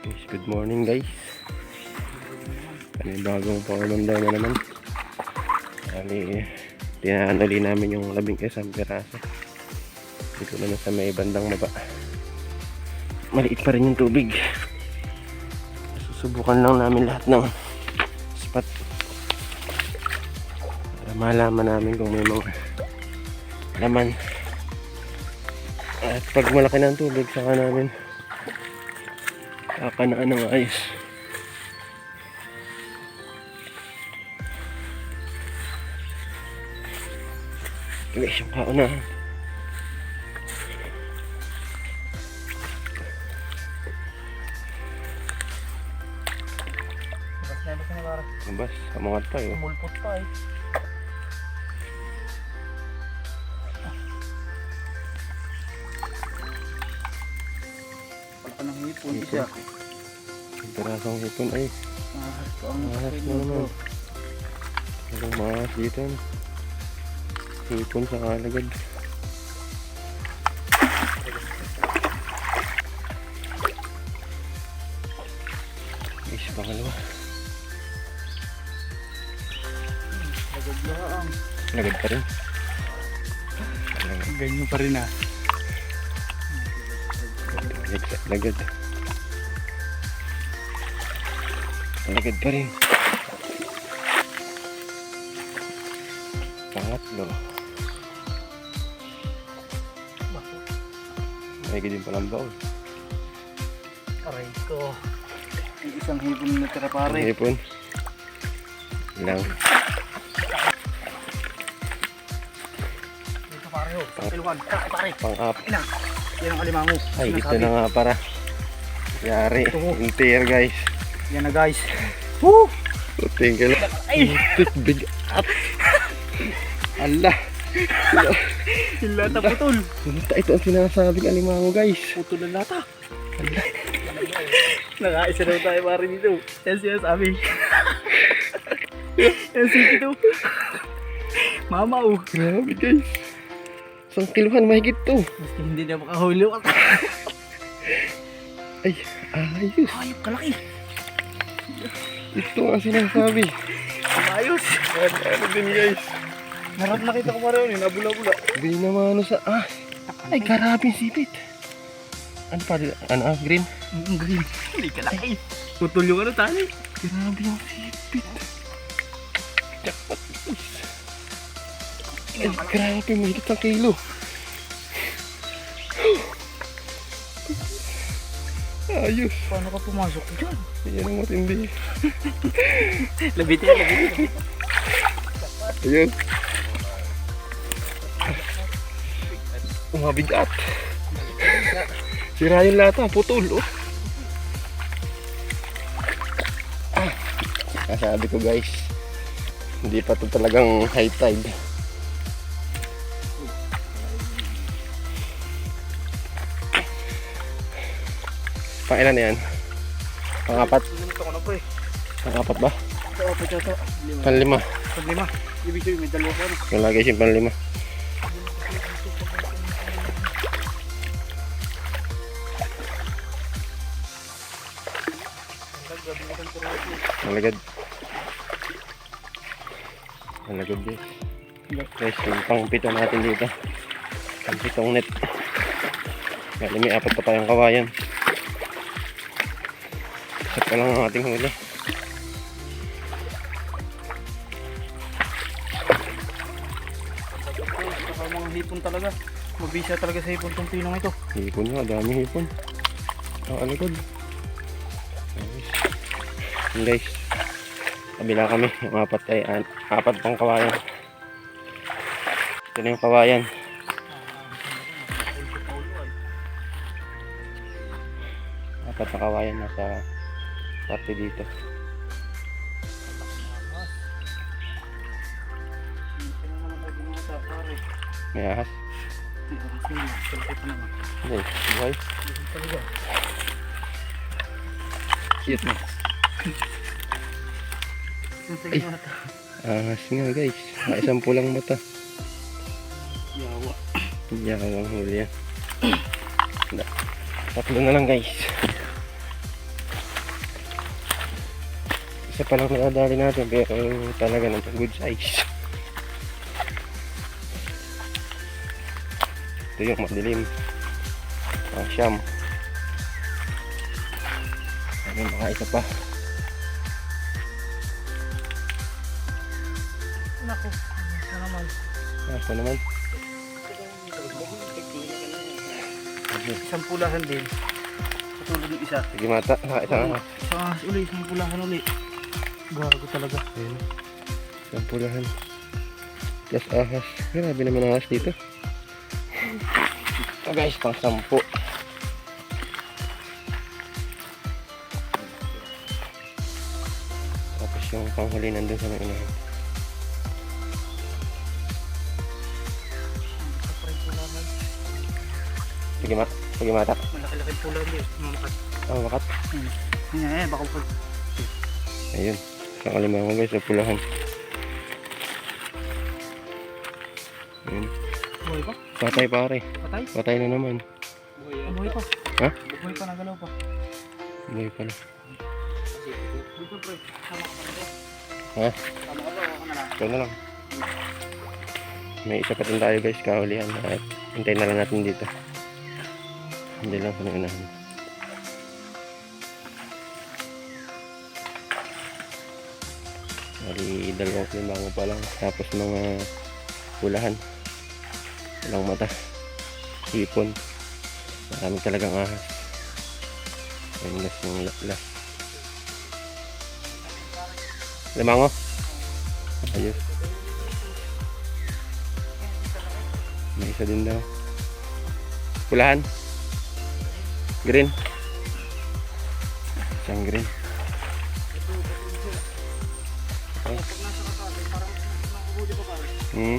Guys, good morning guys. Ano bagong pangamandaw na naman. Kali, tinanali namin yung labing isang piraso. Dito naman sa may bandang baba. Maliit pa rin yung tubig. Susubukan lang namin lahat ng spot. Para malaman namin kung may mga laman. At pag malaki na ang tubig, saka namin kakanaan ng ayos. Guys, yung kauna. Bas kamangat pa yun. Mulpot pa eh. Hipon. Yung pirasong hipon ay Ahas ko ang Ahas sakit na mo naman. Walang maas dito. Hipon sa kalagad. Guys, pangalawa. Lagad lang. Lagad pa rin. Ganyan pa rin ah. Lagad, lagad. Lagad pa rin. Pangatlo. May din palang baon. Aray ko. Yung isang hipon na tira pare. Hipon. Lang. Dito pare ho. Sa tiluan. Tara pare. Pang-up. Ina. Yan ang alimango. Ay, ito na nga para. Yari. Inter guys. Yan na guys. Woo! Thank you. Ay! Ito big up. Allah. Yung lata putol. Ito, ito ang sinasabing alimango guys. Putol ng lata. Nakaisa daw tayo pare dito. Yan siya sabi. Yan sige to. Mama oh. Grabe guys. Isang kiluhan mahigit to. Maski hindi na makahuli. Ay, ayos. Ayop kalaki. Ito ang sinasabi. Ayos. Ano, ano din guys. Narap nakita ko pare yun. eh, Nabula-bula. Hindi naman ano sa... Ah, ay karabing sipit. Ano pa? Ano ah, green? Ang green. Hindi kalaki. Putol yung ano tali. Grabe yung sipit. Jackpot. Ay, grabe. Mahigit ang kilo. Ayos. Paano ka pumasok dyan? Yan ang matindi. Labitin, labitin. Ayun. Mabigat. Sira yung lata, putol. Oh. Ah, sabi ko guys, hindi pa to talagang high tide. Pangilan na yan? Pangapat? Ito ko na po eh. Pangapat ba? Ito, apat yata. Lima. Panlima. Pag lima. Ibig sabihin may dalawa pa na. Lagi yung panlima. Malagad. Malagad guys. Guys, yung pang pito natin dito. Pang pitong net. Kaya may apat pa tayong kawayan. Pa lang ang ating huli. Saka mga hipon talaga. Mabisa talaga sa hipon tong pinong ito. Hipon nga, dami hipon. Ang alikod. Guys. Yun guys. Kabila kami. Yung apat ay apat pang kawayan. Ito na yung kawayan. Apat na kawayan nasa parte dito. May ahas. Hindi, buhay. Shit. Ay. Ahas nga guys. Isang pulang mata. Yawa. Yawang huli yan. Na- Tatlo na lang guys. Isa pa lang nakadali natin pero talaga naman good size. Ito yung madilim. Ang siyam. Ano mga isa pa. Naku, ano naman. Ako naman. Isang pulahan din. Katulad ng isa. Sige mata. Naka isang ahas. Isang pulahan uli. Gago talaga. Ayan. Isang pulahan. Plus ahas. Grabe naman ahas dito. Oh guys, pang sampu. Tapos yung panghuli nandun sa may unahan. Sige ma. Sige mata. Malaki-laki pulahan din. Mamakat. Oh, makat. Yan, yan, baka pag... Ayun. Alimango guys, sa pulahan. Ayun. Buhay pa? Patay pare. Patay? Patay na naman. Buhay pa. Ha? Buhay pa, nagalaw pa. Buhay pala. Ha? Ito na lang. May isa pa tayo guys, kahulihan. At hintayin na lang natin dito. Hindi lang sa unahan. Bali, dalawang limango pa lang. Tapos mga pulahan. Walang mata. Hipon. Marami talagang ahas. Ayun last yung la- last. Limango? Ayos. May isa din daw. Pulahan. Green. Isang green. Hmm.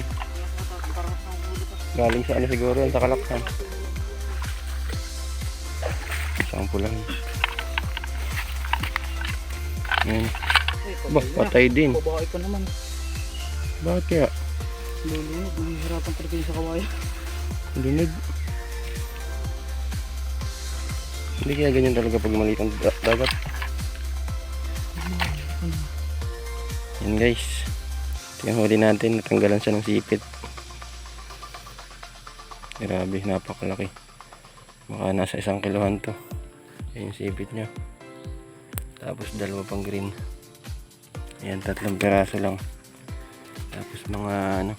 Galing sa ano siguro yan, sa kalaksan. Isang pulahan. Ayan. Eh, Ba, patay din. Babae pa naman. Bakit kaya? Lulunod, mahihirapan talaga sa kawayan. Lunod. Hindi kaya ganyan talaga pag maliit ang da- dagat. Yan guys. Yung huli natin. Natanggalan siya ng sipit. Grabe, napakalaki. Baka nasa isang kilohan to. Ayan yung sipit niya. Tapos dalawa pang green. Ayan, tatlong piraso lang. Tapos mga ano,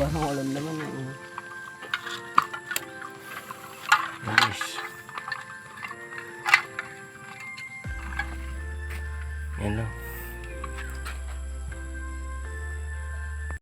Parang walang naman. Nice.